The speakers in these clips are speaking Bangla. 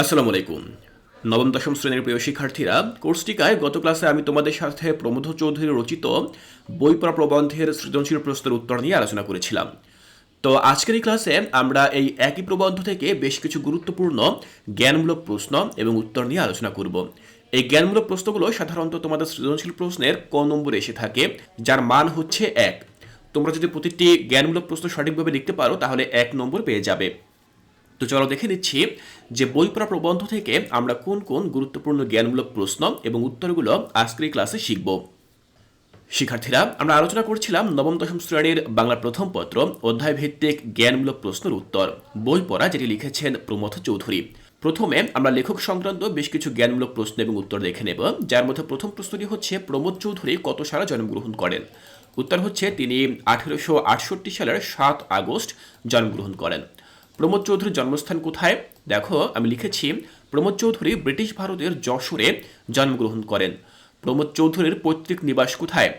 আসসালামু আলাইকুম নবম, দশম শ্রেণির প্রিয় শিক্ষার্থীরা, কোর্সটিকায় গত ক্লাসে আমি তোমাদের সাথে প্রমোদ চৌধুরী রচিত বই পড়া প্রবন্ধের সৃজনশীল প্রশ্নের উত্তর নিয়ে আলোচনা করেছিলাম। তো আজকের এই ক্লাসে আমরা এই একই প্রবন্ধ থেকে বেশ কিছু গুরুত্বপূর্ণ, জ্ঞানমূলক প্রশ্ন এবং উত্তর নিয়ে আলোচনা করব। এই জ্ঞানমূলক প্রশ্নগুলো সাধারণত তোমাদের সৃজনশীল প্রশ্নের ক নম্বরে এসে থাকে, যার মান হচ্ছে এক। তোমরা যদি প্রতিটি জ্ঞানমূলক প্রশ্ন সঠিকভাবে লিখতে পারো, তাহলে এক নম্বর পেয়ে যাবে। তো চলো দেখে নিচ্ছি যে বই পড়া প্রবন্ধ থেকে আমরা কোন কোন গুরুত্বপূর্ণ জ্ঞানমূলক প্রশ্ন এবং উত্তরগুলো আজকের ক্লাসে শিখব। শিক্ষার্থীরা, আমরা আলোচনা করছিলাম নবম দশম শ্রেণির বাংলা প্রথম পত্র অধ্যায় ভিত্তিক জ্ঞানমূলক প্রশ্নের উত্তর। বই পড়া যেটি লিখেছেন প্রমথ চৌধুরী। প্রথমে আমরা লেখক সংক্রান্ত বেশ কিছু জ্ঞানমূলক প্রশ্ন এবং উত্তর দেখে নেব। যার মধ্যে প্রথম প্রশ্নটি হচ্ছে প্রমোদ চৌধুরী কত সালে জন্মগ্রহণ করেন? উত্তর হচ্ছে, তিনি আঠেরোশো আটষট্টি সালের সাত আগস্ট জন্মগ্রহণ করেন। প্রমোদ চৌধুরীর জন্মস্থান কোথায়? দেখো, আমি লিখেছি, প্রমোদ চৌধুরী ব্রিটিশ ভারতের যশোরে জন্মগ্রহণ করেন। প্রমোদ চৌধুরীর পৈতৃক নিবাস কোথায়?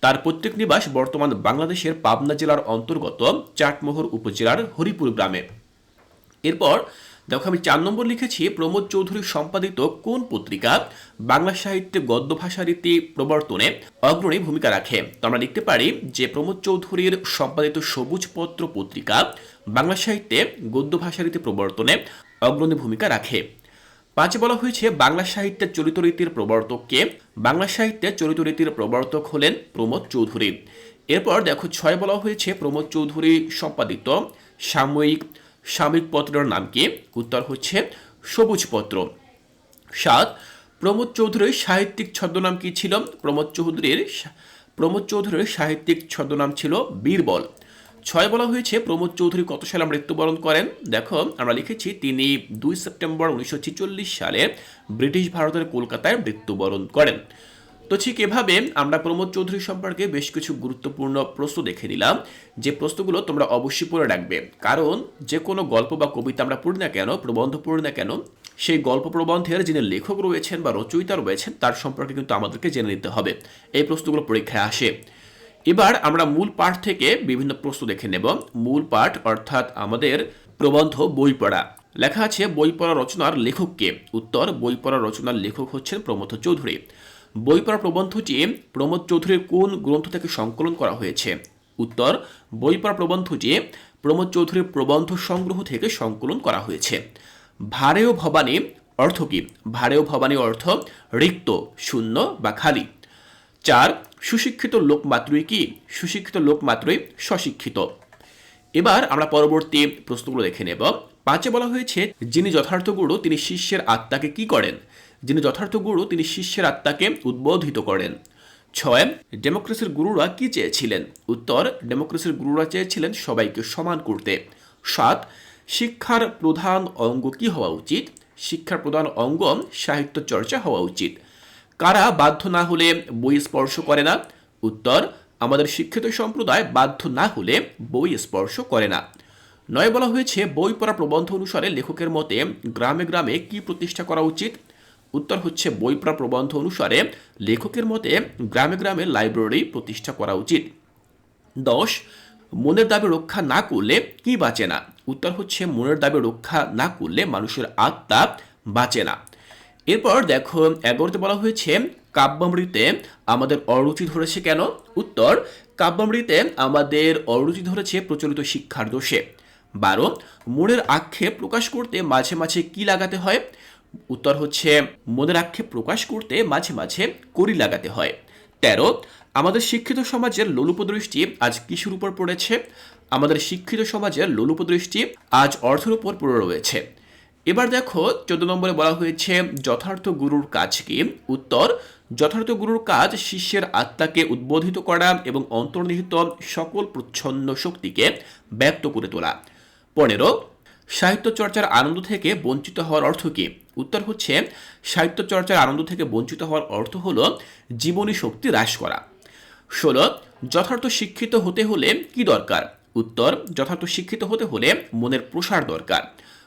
তার পৈতৃক নিবাস বর্তমান বাংলাদেশের পাবনা জেলার অন্তর্গত চাটমোহর উপজেলার হরিপুর গ্রামে। এরপর দেখো, আমি চার নম্বর লিখেছি, প্রমোদ চৌধুরী সম্পাদিত কোন পত্রিকা? বাংলা সাহিত্যে গদ্য ভাষা রীতি প্রবর্তনে অগ্রণী ভূমিকা রাখে। তো আমরা লিখতে পারি যে, প্রমোদ চৌধুরীর সম্পাদিত সবুজ পত্র পত্রিকা বাংলা সাহিত্যে গদ্য ভাষা রীতি প্রবর্তনে অগ্রণী ভূমিকা রাখে। পাঁচে বলা হয়েছে, বাংলা সাহিত্যের চলিত রীতির প্রবর্তককে বাংলা সাহিত্যের চলিত রীতির প্রবর্তক হলেন প্রমোদ চৌধুরী। এরপর দেখো, ছয় বলা হয়েছে, প্রমোদ চৌধুরী সম্পাদিত সাময়িক সাময়িক পত্রের নাম কি? উত্তর হচ্ছে সবুজ পত্র। সাত, প্রমোদ চৌধুরীর সাহিত্যিক ছদ্মনাম কি ছিল? প্রমোদ চৌধুরীর প্রমোদ চৌধুরীর সাহিত্যিক ছদ্মনাম ছিল বীরবল। ছয় বলা হয়েছে প্রমোদ চৌধুরী কত সালে মৃত্যুবরণ করেন? দেখো, আমরা লিখেছি তিনি দুই সেপ্টেম্বর উনিশশো সালে ব্রিটিশ ভারতের কলকাতায় মৃত্যুবরণ করেন। তো ঠিক এভাবে আমরা প্রমোদ চৌধুরী সম্পর্কে বেশ কিছু গুরুত্বপূর্ণ প্রশ্ন দেখে নিলাম। যে প্রশ্নগুলো তোমরা অবশ্যই পড়ে রাখবে। কারণ যে কোনো গল্প বা কবিতা আমরা পড়ি না কেন, প্রবন্ধ পড়ি না কেন, সেই গল্প প্রবন্ধের যিনি লেখক রয়েছেন বা রচয়িতা রয়েছেন, তার সম্পর্কে কিন্তু আমাদেরকে জেনে নিতে হবে। এই প্রশ্নগুলো পরীক্ষায় আসে। এবার আমরা মূল পাঠ থেকে বিভিন্ন প্রশ্ন দেখে নেব। মূল পাঠ অর্থাৎ আমাদের প্রবন্ধ, বই পড়া। লেখা আছে, বই পড়া রচনার লেখককে উত্তর, বই পড়া রচনার লেখক হচ্ছেন প্রমথ চৌধুরী। বই পড়া প্রবন্ধটি প্রমোদ চৌধুরীর কোন গ্রন্থ থেকে সংকলন করা হয়েছে? উত্তর, বই পড়া প্রবন্ধটি প্রমোদ চৌধুরীর প্রবন্ধ সংগ্রহ থেকে সংকলন করা হয়েছে। ভারেও ভবানী অর্থ কি? ভারেও ভবানী অর্থ রিক্ত, শূন্য বা খালি। চার, সুশিক্ষিত লোক মাত্রই কি? সুশিক্ষিত লোক মাত্রই স্বশিক্ষিত। এবার আমরা পরবর্তী প্রশ্নগুলো দেখে নেব। পাঁচে বলা হয়েছে, যিনি যথার্থ গুরু, তিনি শিষ্যের আত্মাকে কি করেন? যিনি যথার্থ গুরু, তিনি শিষ্যের আত্মাকে উদ্বোধিত করেন। ছয়, ডেমোক্রেসির গুরুরা কি চেয়েছিলেন? উত্তর, ডেমোক্রেসির গুরুরা চেয়েছিলেন সবাইকে সমান করতে। সাত, শিক্ষার প্রধান অঙ্গ কি হওয়া উচিত? শিক্ষার প্রধান অঙ্গ সাহিত্য চর্চা হওয়া উচিত। কারা বাধ্য না হলে বই স্পর্শ করে না? উত্তর, আমাদের শিক্ষিত সম্প্রদায় বাধ্য না হলে বই স্পর্শ করে না। নয়, বলা হয়েছে, বই পড়া প্রবন্ধ অনুসারে লেখকের মতে গ্রামে গ্রামে কি প্রতিষ্ঠা করা উচিত? উত্তর হচ্ছে বইপ্রা প্রবন্ধ অনুসারে লেখকের মতে গ্রামে গ্রামে লাইব্রেরি প্রতিষ্ঠা করা উচিত। দশ, মনের দাবি রক্ষা না করলে কি বাঁচে না? উত্তর হচ্ছে মনের দাবি রক্ষা না করলে মানুষের আত্মা বাঁচে না। এরপর দেখো, এগারোতে বলা হয়েছে, কাব্যামৃতে আমাদের অরুচি ধরেছে কেন? উত্তর, কাব্যামৃতে আমাদের অরুচি ধরেছে প্রচলিত শিক্ষার দোষে। বারো, মনের আক্ষেপ প্রকাশ করতে মাঝে মাঝে কি লাগাতে হয়? উত্তর হচ্ছে মনের আক্ষেপ প্রকাশ করতে মাঝে মাঝে করি লাগাতে হয়। তেরো, আমাদের শিক্ষিত সমাজের লোলুপদৃষ্টি আজ কিসের উপর পড়েছে? আমাদের শিক্ষিত সমাজের লোলুপদৃষ্টি আজ অর্থের উপর পড়ে রয়েছে। এবার দেখো, চোদ্দ নম্বরে বলা হয়েছে, যথার্থ গুরুর কাজ কি? উত্তর, যথার্থ গুরুর কাজ শিষ্যের আত্মাকে উদ্বোধিত করা এবং অন্তর্নিহিত সকল প্রচ্ছন্ন শক্তিকে ব্যক্ত করে তোলা। পনেরো সাহিত্য চর্চার আনন্দ থেকে বঞ্চিত হওয়ার অর্থ কি? উত্তর হচ্ছে সাহিত্য চর্চার আনন্দ থেকে বঞ্চিত হওয়ার অর্থ হল জীবনী শক্তি হ্রাস করা। ষোলো, যথার্থ শিক্ষিত হতে হলে কি দরকার? উত্তর, যথার্থ শিক্ষিত হতে হলে মনের প্রসার দরকার।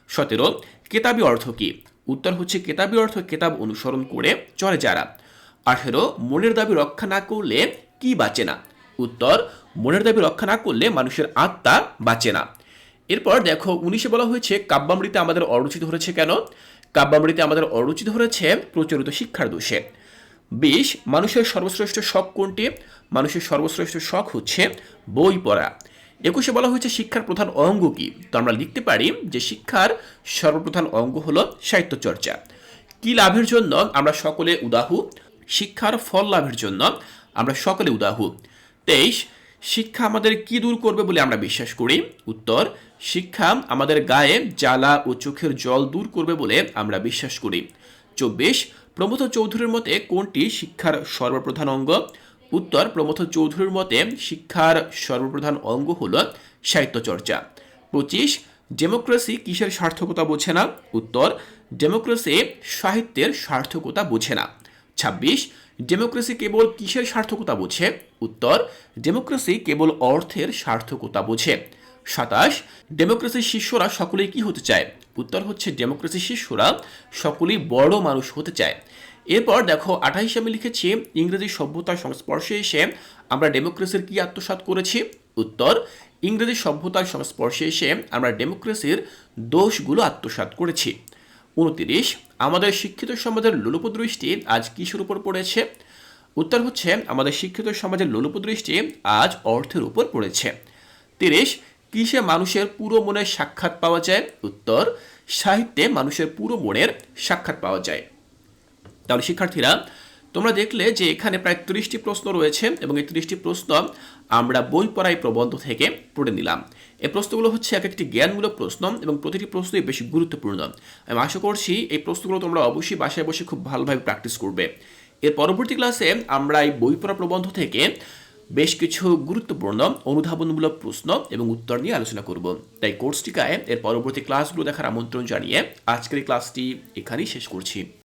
সতেরো, কেতাবি অর্থ কি? উত্তর হচ্ছে, কেতাবি অর্থ কেতাব অনুসরণ করে চলে যারা। আঠেরো, মনের দাবি রক্ষা না করলে কি বাঁচে না? উত্তর, মনের দাবি রক্ষা না করলে মানুষের আত্মা বাঁচে না। এরপর দেখো উনিশে বলা হয়েছে, কাব্যামৃতে আমাদের অরুচি ধরেছে কেন? কাব্যামৃতে আমাদের অরুচি ধরেছে প্রচলিত শিক্ষার দোষে। বিশ, মানুষের সর্বশ্রেষ্ঠ শখ কোনটি? মানুষের সর্বশ্রেষ্ঠ শখ হচ্ছে বই পড়া। একুশে বলা হয়েছে, শিক্ষার প্রধান অঙ্গ কি? তো আমরা লিখতে পারি যে শিক্ষার সর্বপ্রধান অঙ্গ হলো সাহিত্য চর্চা কি লাভের জন্য? আমরা সকলে উদাহু। শিক্ষার ফল লাভের জন্য আমরা সকলে উদাহু। তেইশ শিক্ষা আমাদের কি দূর করবে বলে আমরা বিশ্বাস করি? উত্তর, শিক্ষা আমাদের গায়ে জ্বালা ও চোখের জল দূর করবে বলে আমরা বিশ্বাস করি। চব্বিশ, প্রমথ চৌধুরীর মতে কোনটি শিক্ষার সর্বপ্রধান অঙ্গ? উত্তর, প্রমথ চৌধুরীর মতে শিক্ষার সর্বপ্রধান অঙ্গ হল সাহিত্য চর্চা পঁচিশ, ডেমোক্রেসি কিসের সার্থকতা বোঝে না? উত্তর, ডেমোক্রেসি সাহিত্যের সার্থকতা বোঝে না। ছাব্বিশ ডেমোক্রেসি কেবল কিসের সার্থকতা বোঝে? উত্তর ডেমোক্রেসি কেবল অর্থের সার্থকতা বোঝে। সাতাশ ডেমোক্রেসির শিষ্যরা সকলেই কি হতে চায়? উত্তর হচ্ছে ডেমোক্রেসির শিষ্যরা সকলেই বড় মানুষ হতে চায়। এরপর দেখো, আঠাইশে আমি লিখেছি, ইংরেজি সভ্যতার সংস্পর্শে এসে আমরা ডেমোক্রেসির কি আত্মসাৎ করেছি? উত্তর, ইংরেজি সভ্যতার সংস্পর্শে এসে আমরা ডেমোক্রেসির দোষগুলো আত্মসাৎ করেছি। উনতিরিশ। আমাদের শিক্ষিত সমাজের লোলুপদৃষ্টি আজ কিসের উপর পড়েছে? উত্তর হচ্ছে, আমাদের শিক্ষিত সমাজের লোলুপ দৃষ্টি আজ অর্থের উপর পড়েছে। তিরিশ, কিসে মানুষের পুরো মনের সাক্ষাৎ পাওয়া যায়? উত্তর, সাহিত্যে মানুষের পুরো মনের সাক্ষাৎ পাওয়া যায়। তাহলে শিক্ষার্থীরা তোমরা দেখলে যে এখানে প্রায় ত্রিশটি প্রশ্ন রয়েছে এবং এই ত্রিশটি প্রশ্ন আমরা বই পড়াই প্রবন্ধ থেকে পড়ে নিলাম। এই প্রশ্নগুলো হচ্ছে এক একটি জ্ঞানমূলক প্রশ্ন এবং প্রতিটি প্রশ্নই বেশি গুরুত্বপূর্ণ। আমি আশা করছি এই প্রশ্নগুলো তোমরা অবশ্যই বাসায় বসে খুব ভালোভাবে প্র্যাকটিস করবে। এর পরবর্তী ক্লাসে আমরা এই বই পড়া প্রবন্ধ থেকে বেশ কিছু গুরুত্বপূর্ণ, অনুধাবনমূলক প্রশ্ন এবং উত্তর নিয়ে আলোচনা করব। তাই কোর্সটিকায় এর পরবর্তী ক্লাসগুলো দেখার আমন্ত্রণ জানিয়ে আজকের ক্লাসটি এখানেই শেষ করছি।